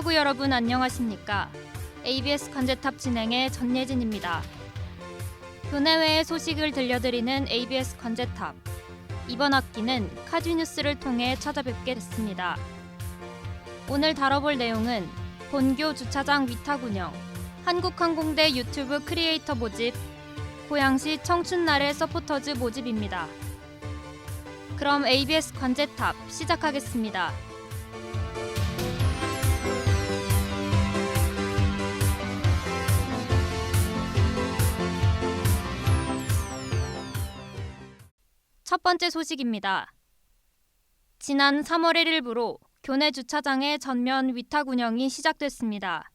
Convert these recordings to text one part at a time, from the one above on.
하구 여러분 안녕하십니까? ABS 관제탑 진행의 전예진입니다. 교내외의 소식을 들려드리는 ABS 관제탑. 이번 학기는 카지뉴스를 통해 찾아뵙게 됐습니다. 오늘 다뤄볼 내용은 본교 주차장 위탁 운영, 한국항공대 유튜브 크리에이터 모집, 고양시 청춘날의 서포터즈 모집입니다. 그럼 ABS 관제탑 시작하겠습니다. 첫 번째 소식입니다. 지난 3월 1일부로 교내 주차장의 전면 위탁 운영이 시작됐습니다.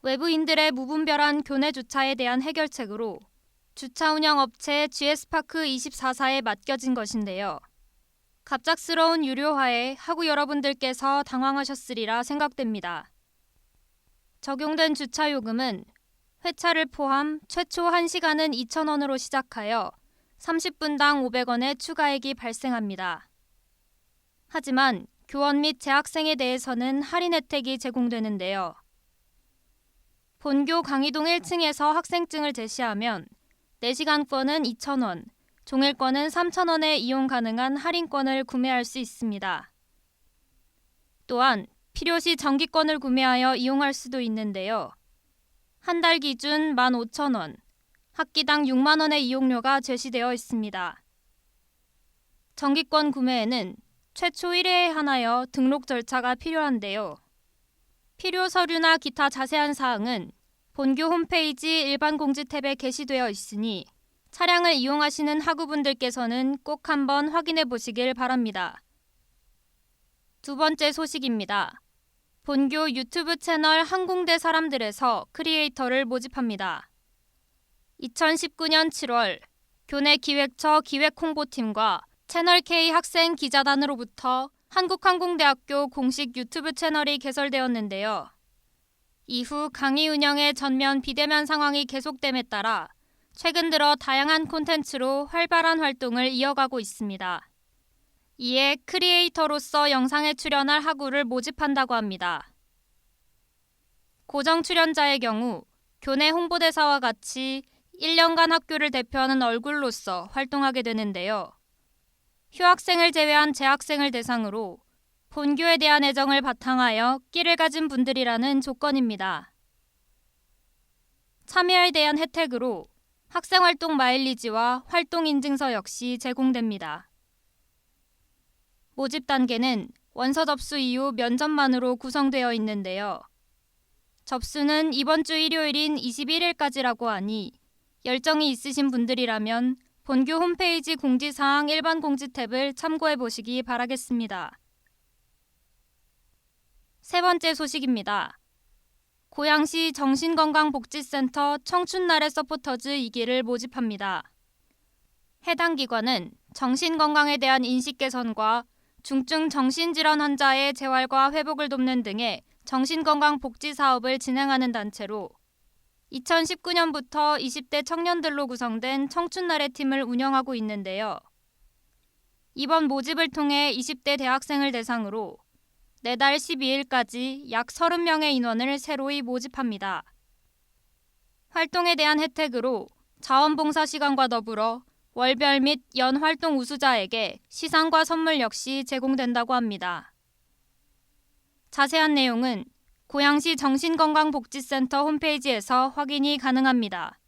외부인들의 무분별한 교내 주차에 대한 해결책으로 주차 운영 업체 GS파크 24사에 맡겨진 것인데요. 갑작스러운 유료화에 하구 여러분들께서 당황하셨으리라 생각됩니다. 적용된 주차 요금은 회차를 포함 최초 1시간은 2,000원으로 시작하여 30분당 500원의 추가액이 발생합니다. 하지만 교원 및 재학생에 대해서는 할인 혜택이 제공되는데요. 본교 강의동 1층에서 학생증을 제시하면 4시간권은 2,000원, 종일권은 3,000원에 이용 가능한 할인권을 구매할 수 있습니다. 또한 필요시 정기권을 구매하여 이용할 수도 있는데요. 한 달 기준 15,000원, 학기당 6만 원의 이용료가 제시되어 있습니다. 정기권 구매에는 최초 1회에 한하여 등록 절차가 필요한데요. 필요 서류나 기타 자세한 사항은 본교 홈페이지 일반 공지 탭에 게시되어 있으니 차량을 이용하시는 학우분들께서는 꼭 한번 확인해 보시길 바랍니다. 두 번째 소식입니다. 본교 유튜브 채널 항공대 사람들에서 크리에이터를 모집합니다. 2019년 7월 교내 기획처 기획 홍보팀과 채널K 학생 기자단으로부터 한국항공대학교 공식 유튜브 채널이 개설되었는데요. 이후 강의 운영의 전면 비대면 상황이 계속됨에 따라 최근 들어 다양한 콘텐츠로 활발한 활동을 이어가고 있습니다. 이에 크리에이터로서 영상에 출연할 학우를 모집한다고 합니다. 고정 출연자의 경우 교내 홍보대사와 같이 1년간 학교를 대표하는 얼굴로서 활동하게 되는데요. 휴학생을 제외한 재학생을 대상으로 본교에 대한 애정을 바탕하여 끼를 가진 분들이라는 조건입니다. 참여에 대한 혜택으로 학생활동 마일리지와 활동 인증서 역시 제공됩니다. 모집 단계는 원서 접수 이후 면접만으로 구성되어 있는데요. 접수는 이번 주 일요일인 21일까지라고 하니 열정이 있으신 분들이라면 본교 홈페이지 공지사항 일반 공지 탭을 참고해 보시기 바라겠습니다. 세 번째 소식입니다. 고양시 정신건강복지센터 청춘날의 서포터즈 2기를 모집합니다. 해당 기관은 정신건강에 대한 인식 개선과 중증 정신질환 환자의 재활과 회복을 돕는 등의 정신건강 복지 사업을 진행하는 단체로 2019년부터 20대 청년들로 구성된 청춘날의 팀을 운영하고 있는데요. 이번 모집을 통해 20대 대학생을 대상으로 내달 12일까지 약 30명의 인원을 새로이 모집합니다. 활동에 대한 혜택으로 자원봉사 시간과 더불어 월별 및 연 활동 우수자에게 시상과 선물 역시 제공된다고 합니다. 자세한 내용은 고양시 정신건강복지센터 홈페이지에서 확인이 가능합니다.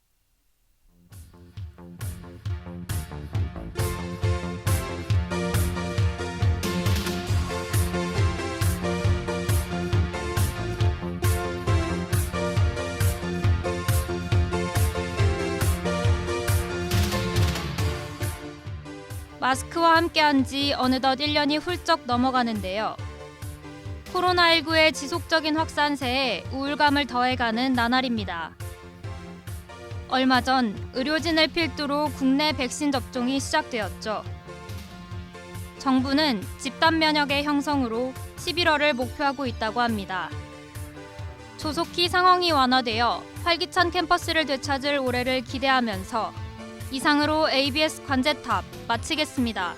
마스크와 함께한 지 어느덧 1년이 훌쩍 넘어가는데요. 코로나19의 지속적인 확산세에 우울감을 더해가는 나날입니다. 얼마 전 의료진을 필두로 국내 백신 접종이 시작되었죠. 정부는 집단 면역의 형성으로 11월을 목표하고 있다고 합니다. 조속히 상황이 완화되어 활기찬 캠퍼스를 되찾을 올해를 기대하면서 이상으로 ABS 관제탑 마치겠습니다.